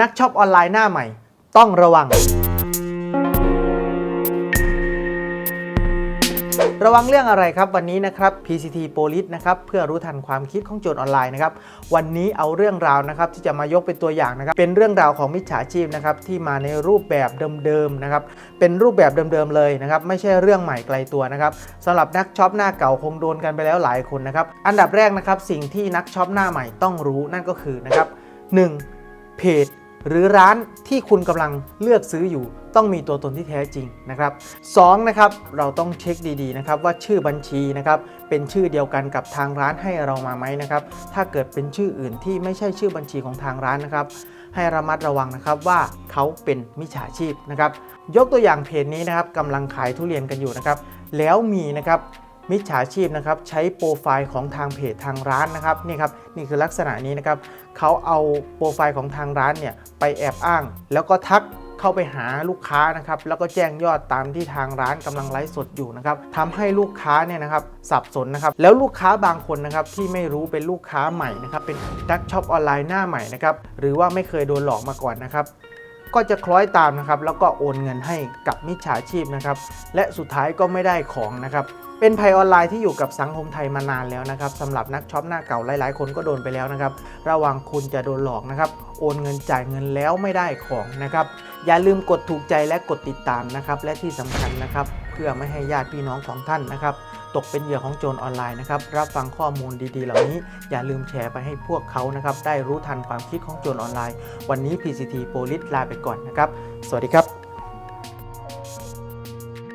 นักช็อปออนไลน์หน้าใหม่ ต้องระวัง ระวังเรื่องอะไรครับวันนี้นะครับ PCT Police นะครับเพื่อรู้ทันความคิดของโจรออนไลน์นะครับวันนี้เอาเรื่องราวนะครับที่จะมายกเป็นตัวอย่างนะครับเป็นเรื่องราวของมิจฉาชีพนะครับที่มาในรูปแบบเดิมๆนะครับเป็นรูปแบบเดิมๆเลยนะครับไม่ใช่เรื่องใหม่ไกลตัวนะครับสำหรับนักช็อปหน้าเก่าคงโดนกันไปแล้วหลายคนนะครับอันดับแรกนะครับสิ่งที่นักช็อปหน้าใหม่ต้องรู้นั่นก็คือนะครับ 1. เพจ หรือร้านที่คุณกำลังเลือกซื้ออยู่ ต้องมีตัวตนที่แท้จริงนะครับ2นะครับเราต้องเช็คดีๆนะครับว่าชื่อบัญชีนะครับเป็นชื่อเดียวกันกับทางร้านให้เรามาไหมนะครับถ้าเกิดเป็นชื่ออื่นที่ไม่ใช่ชื่อบัญชีของทางร้านนะครับให้ระมัดระวังนะครับว่าเขาเป็นมิจฉาชีพนะครับยกตัวอย่างเพจนี้นะครับกำลังขายทุเรียนกันอยู่นะครับแล้วมีนะครับ มิจฉาชีพนะครับใช้โปรไฟล์ของทางเพจทางร้านนะครับนี่ครับนี่คือลักษณะนี้นะครับเขาเอาโปรไฟล์ของทางร้านเนี่ยไปแอบอ้าง แล้วก็ทักเข้าไปหาลูกค้านะครับแล้วก็แจ้งยอดตามที่ทางร้านกำลังไลฟ์สดอยู่นะครับทำให้ลูกค้าเนี่ยนะครับสับสนนะครับแล้วลูกค้าบางคนนะครับที่ไม่รู้เป็นลูกค้าใหม่นะครับเป็นนักช็อปออนไลน์หน้าใหม่นะครับหรือว่าไม่เคยโดนหลอกมาก่อนนะครับ ก็จะคล้อยตามนะครับแล้วก็โอนเงินให้กับมิจฉาชีพนะครับและสุดท้ายก็ไม่ได้ของนะครับเป็นภัยออนไลน์ที่อยู่กับสังคมไทยมานานแล้วนะครับสำหรับนักช็อปหน้าเก่าหลาย ๆ คนก็โดนไปแล้วนะครับ ระวังคุณจะโดนหลอกนะครับ โอนเงินจ่ายเงินแล้วไม่ได้ของนะครับ อย่าลืมกดถูกใจและกดติดตามนะครับ และที่สำคัญนะครับ เพื่อไม่ให้ญาติพี่น้องของท่านนะครับ ตกเป็นเหยื่อของโจรออนไลน์นะครับ รับฟังข้อมูลดีๆ เหล่านี้ อย่าลืมแชร์ไปให้พวกเขานะครับ ได้รู้ทันความคิดของโจรออนไลน์ วันนี้ PCT Police ลาไปก่อนนะครับ สวัสดีครับ